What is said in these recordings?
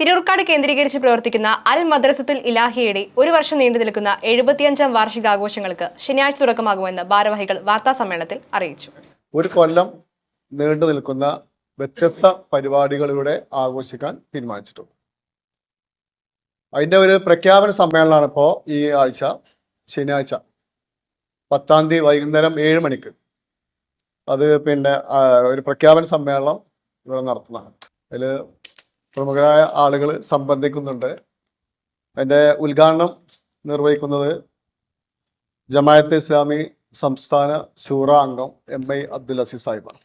തിരൂർക്കാട് കേന്ദ്രീകരിച്ച് പ്രവർത്തിക്കുന്ന അൽ മദ്രസത്തുൽ ഇലാഹിയുടെ ഒരു വർഷം നീണ്ടു നിൽക്കുന്ന എഴുപത്തിയഞ്ചാം വാർഷികാഘോഷങ്ങൾക്ക് ശനിയാഴ്ച തുടക്കമാകുമെന്ന് ഭാരവാഹികൾ വാർത്താ സമ്മേളനത്തിൽ അറിയിച്ചു. ഒരു കൊല്ലം നീണ്ടു നിൽക്കുന്ന വ്യത്യസ്ത പരിപാടികളിലൂടെ ആഘോഷിക്കാൻ തീരുമാനിച്ചിട്ടുണ്ട്. അതിന്റെ ഒരു പ്രഖ്യാപന സമ്മേളനമാണ് ഇപ്പോൾ ഈ ആഴ്ച ശനിയാഴ്ച പത്താം തീയതി വൈകുന്നേരം ഏഴ് മണിക്ക്. അത് പിന്നെ ഒരു പ്രഖ്യാപന സമ്മേളനം ഇവിടെ നടത്തുന്നതാണ്. അതിൽ പ്രമുഖരായ ആളുകൾ സംബന്ധിക്കുന്നുണ്ട്. അതിന്റെ ഉദ്ഘാടനം നിർവഹിക്കുന്നത് ജമായത്ത് ഇസ്ലാമി സംസ്ഥാന ശൂറ അംഗം എം ഐ അബ്ദുൽ അസീസ് സാഹിബാണ്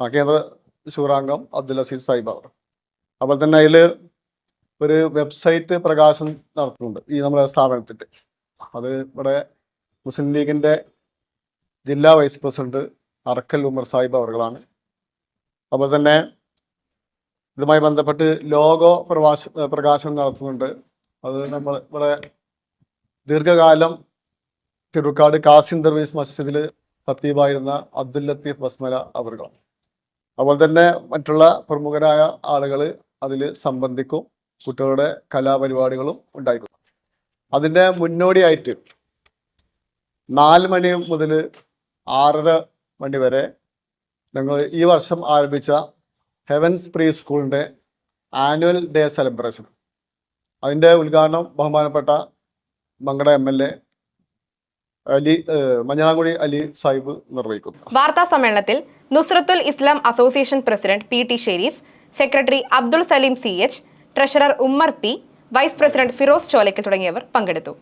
ആ കേന്ദ്ര ശൂറ അംഗം അബ്ദുൽ അസീസ് സാഹിബ് അവർ. അപ്പോൾ തന്നെ അതിൽ ഒരു വെബ്സൈറ്റ് പ്രകാശനം നടത്തുന്നുണ്ട് ഈ നമ്മുടെ സ്ഥാപനത്തിന്റെ. അത് ഇവിടെ മുസ്ലിം ലീഗിന്റെ ജില്ലാ വൈസ് പ്രസിഡന്റ് അറക്കൽ ഉമർ സാഹിബ് അവർകളാണ് അപ്പോൾ തന്നെ ഇതുമായി ബന്ധപ്പെട്ട് ലോഗോ പ്രവാശ പ്രകാശനം നടത്തുന്നുണ്ട്. അത് നമ്മൾ ഇവിടെ ദീർഘകാലം തിരുക്കാട് കാസിം ദർവീസ് മസ്ജിദിൽ ഖത്തീബായിരുന്ന അബ്ദുൽ ലത്തീഫ് ബസ്മല അവർകളാണ് അതുപോലെ തന്നെ മറ്റുള്ള പ്രമുഖരായ ആളുകൾ അതിൽ സംബന്ധിക്കും കുട്ടികളുടെ കലാപരിപാടികളും ഉണ്ടായിരിക്കും അതിന്റെ മുന്നോടിയായിട്ട് നാല് മണി മുതൽ ആറര മണി വരെ ഞങ്ങൾ ഈ വർഷം ആരംഭിച്ച ഹെവൻസ് പ്രീ സ്കൂളിന്റെ ആനുവൽ ഡേ സെലിബ്രേഷൻ അതിന്റെ ഉദ്ഘാടനം ബഹുമാനപ്പെട്ട Mankada M L A Ali Manjalamkuzhi Ali Sahib നിർവഹിക്കുന്നു. വാർത്താ സമ്മേളനത്തിൽ Nusrathul Islam association president P T Shareef secretary Abdul Salim C H treasurer Ummer P vice president Firoz Cholakkal തുടങ്ങിയവർ പങ്കെടുത്തു.